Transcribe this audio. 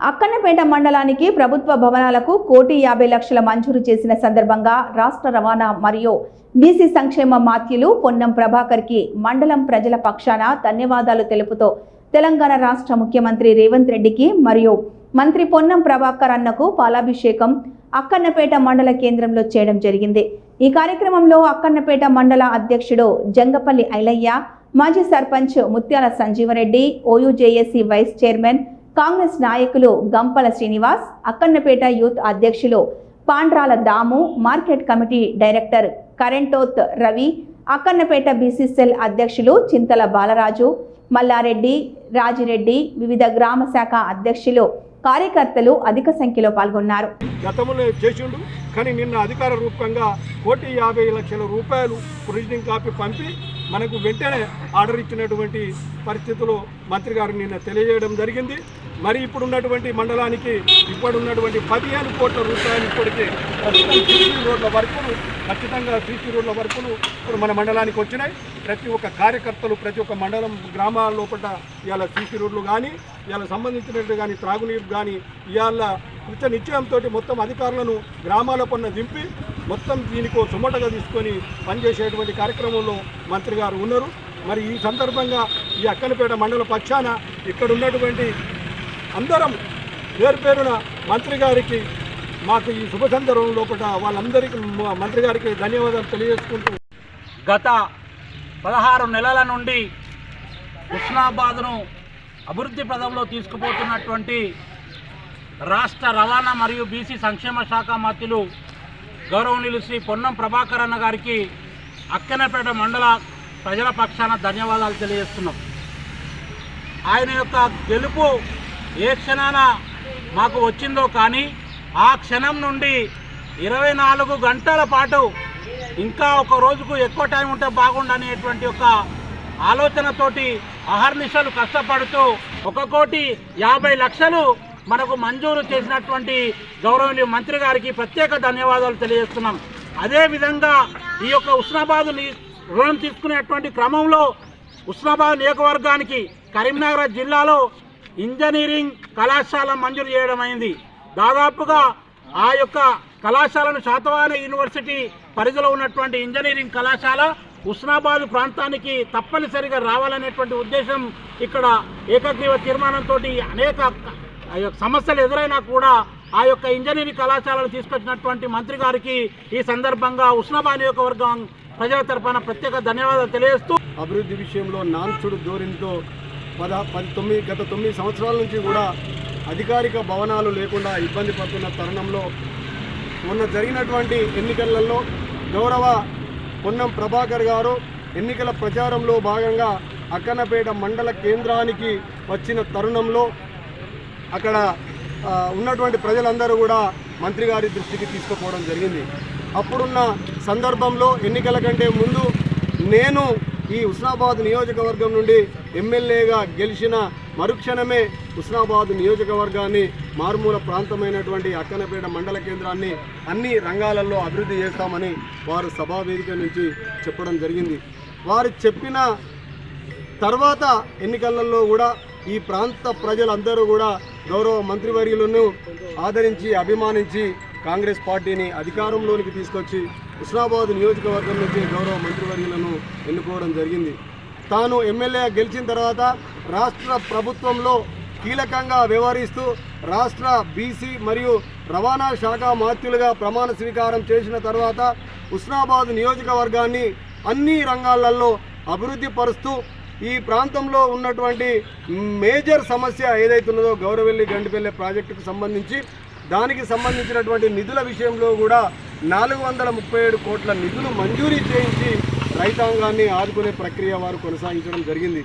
అక్కన్నపేట మండలానికి ప్రభుత్వ భవనాలకు కోటి యాభై లక్షల మంజూరు చేసిన సందర్భంగా రాష్ట్ర రవాణా మరియు బీసీ సంక్షేమ మాత్యులు పొన్నం ప్రభాకర్కి మండలం ప్రజల పక్షాన ధన్యవాదాలు తెలుపుతూ తెలంగాణ రాష్ట్ర ముఖ్యమంత్రి రేవంత్ రెడ్డికి మరియు మంత్రి పొన్నం ప్రభాకర్ అన్నకు పాలాభిషేకం అక్కన్నపేట మండల కేంద్రంలో చేయడం జరిగింది. ఈ కార్యక్రమంలో అక్కన్నపేట మండల అధ్యక్షుడు జంగపల్లి ఐలయ్య మాజీ sarpanch Mutyala Sanjeevareddy OUJAC vice chairman Congress నాయకులు గంపల శ్రీనివాస్ అక్కన్నపేట యూత్ అధ్యక్షులు Pandrala Damu market committee director Karentoth Ravi Akkannapeta BC cell అధ్యక్షులు చింతల బాలరాజు మల్లారెడ్డి రాజిరెడ్డి వివిధ గ్రామ శాఖ అధ్యక్షులు కార్యకర్తలు అధిక సంఖ్యలో పాల్గొన్నారు. గతంలో చేసిండు? కానీ నిన్న అధికార రూపంగా కోటి యాభై లక్షల రూపాయలు ప్రొవిజనింగ్ కాపీ పంపి మనకు వెంటనే ఆర్డర్ ఇచ్చినటువంటి పరిస్థితులు మంత్రి గారు నిన్న తెలియజేయడం జరిగింది. మరి ఇప్పుడు ఉన్నటువంటి మండలానికి ఇప్పుడు ఉన్నటువంటి పదిహేను కోట్ల రూపాయలు ఇప్పటికి ప్రస్తుతం రోడ్ల వరకును ఖచ్చితంగా సీసీ రోడ్ల వరకును ఇప్పుడు మన మండలానికి వచ్చినాయి. ప్రతి ఒక్క కార్యకర్తలు ప్రతి ఒక్క మండలం గ్రామాల లోపల ఇవాళ సీసీ రోడ్లు కానీ ఇవాళ సంబంధించినట్టు కానీ త్రాగునీరు కానీ ఇవాళ కృత నిశ్చయంతో మొత్తం అధికారులను గ్రామాల పన్న దింపి మొత్తం దీనికో చుమ్మటగా తీసుకొని పనిచేసేటువంటి కార్యక్రమంలో మంత్రి గారు ఉన్నారు. మరి ఈ సందర్భంగా ఈ అక్కనపేట మండల పక్షాన ఇక్కడ ఉన్నటువంటి అందరం పేరు పేరున మంత్రి గారికి మాకు ఈ శుభ సందర్భం లోపల వాళ్ళందరికీ మంత్రి గారికి ధన్యవాదాలు తెలియజేసుకుంటూ గత పదహారు నెలల నుండి హుస్నాబాద్ను అభివృద్ధి పదంలో తీసుకుపోతున్నటువంటి రాష్ట్ర రవాణా మరియు బీసీ సంక్షేమ శాఖ మంత్రులు గౌరవనీయులు శ్రీ పొన్నం ప్రభాకర్ అన్న గారికి అక్కనపేట మండల ప్రజల పక్షాన ధన్యవాదాలు తెలియజేస్తున్నాం. ఆయన యొక్క గెలుపు ఏ క్షణాన మాకు వచ్చిందో కానీ ఆ క్షణం నుండి ఇరవై నాలుగు గంటల పాటు ఇంకా ఒక రోజుకు ఎక్కువ టైం ఉంటే బాగుండనేటువంటి ఒక ఆలోచనతోటి అహర్నిశలు కష్టపడుతూ ఒక కోటి యాభై లక్షలు మనకు మంజూరు చేసినటువంటి గౌరవనీయ మంత్రి గారికి ప్రత్యేక ధన్యవాదాలు తెలియజేస్తున్నాం. అదేవిధంగా ఈ యొక్క ఉస్నాబాద్ రుణం తీసుకునేటువంటి క్రమంలో ఉస్నాబాద్ నియోజకవర్గానికి కరీంనగర్ జిల్లాలో ఇంజనీరింగ్ కళాశాల మంజూరు చేయడం అయింది. దాదాపుగా ఆ యొక్క కళాశాలను శాతవాహన యూనివర్సిటీ పరిధిలో ఉన్నటువంటి ఇంజనీరింగ్ కళాశాల ఉస్నాబాద్ ప్రాంతానికి తప్పనిసరిగా రావాలనేటువంటి ఉద్దేశం ఇక్కడ ఏకగ్రీవ తీర్మానంతో అనేక సమస్యలు ఎదురైనా కూడా ఆ యొక్క ఇంజనీరింగ్ కళాశాలను తీసుకొచ్చినటువంటి మంత్రి గారికి ఈ సందర్భంగా ఉష్ణబా నియోజకవర్గం ప్రజల తరఫున ప్రత్యేక ధన్యవాదాలు తెలియజేస్తూ అభివృద్ధి విషయంలో నాన్సుడు ధోరణితో పద పది తొమ్మిది గత తొమ్మిది సంవత్సరాల నుంచి కూడా అధికారిక భవనాలు లేకుండా ఇబ్బంది పడుతున్న తరుణంలో మొన్న జరిగినటువంటి ఎన్నికలలో గౌరవ పొన్నం ప్రభాకర్ గారు ఎన్నికల ప్రచారంలో భాగంగా అక్కనపేట మండల కేంద్రానికి వచ్చిన తరుణంలో అక్కడ ఉన్నటువంటి ప్రజలందరూ కూడా మంత్రి గారి దృష్టికి తీసుకుపోవడం జరిగింది. అప్పుడున్న సందర్భంలో ఎన్నికల కంటే ముందు నేను ఈ హుస్నాబాద్ నియోజకవర్గం నుండి ఎమ్మెల్యేగా గెలిచిన మరుక్షణమే హుస్నాబాద్ నియోజకవర్గాన్ని మారుమూల ప్రాంతమైనటువంటి అక్కనపేట మండల కేంద్రాన్ని అన్ని రంగాలలో అభివృద్ధి చేస్తామని వారు సభా వేదిక నుంచి చెప్పడం జరిగింది. వారు చెప్పిన తర్వాత ఎన్నికలలో కూడా ఈ ప్రాంత ప్రజలందరూ కూడా గౌరవ మంత్రివర్యులను ఆదరించి అభిమానించి కాంగ్రెస్ పార్టీని అధికారంలోనికి తీసుకొచ్చి హుస్నాబాద్ నియోజకవర్గం నుంచి గౌరవ మంత్రివర్యులను ఎన్నుకోవడం జరిగింది. తాను ఎమ్మెల్యే గెలిచిన తర్వాత రాష్ట్ర ప్రభుత్వంలో కీలకంగా వ్యవహరిస్తూ రాష్ట్ర బీసీ మరియు రవాణా శాఖ మాత్యులుగా ప్రమాణ స్వీకారం చేసిన తర్వాత హుస్నాబాద్ నియోజకవర్గాన్ని అన్ని రంగాలలో అభివృద్ధి పరుస్తూ ఈ ప్రాంతంలో ఉన్నటువంటి మేజర్ సమస్య ఏదైతున్నదో గౌరవెల్లి గండిపల్లె ప్రాజెక్టుకు సంబంధించి దానికి సంబంధించినటువంటి నిధుల విషయంలో కూడా నాలుగు వందల ముప్పై ఏడు కోట్ల నిధులు మంజూరీ చేయించి రైతాంగాన్ని ఆదుకునే ప్రక్రియ వారు కొనసాగించడం జరిగింది.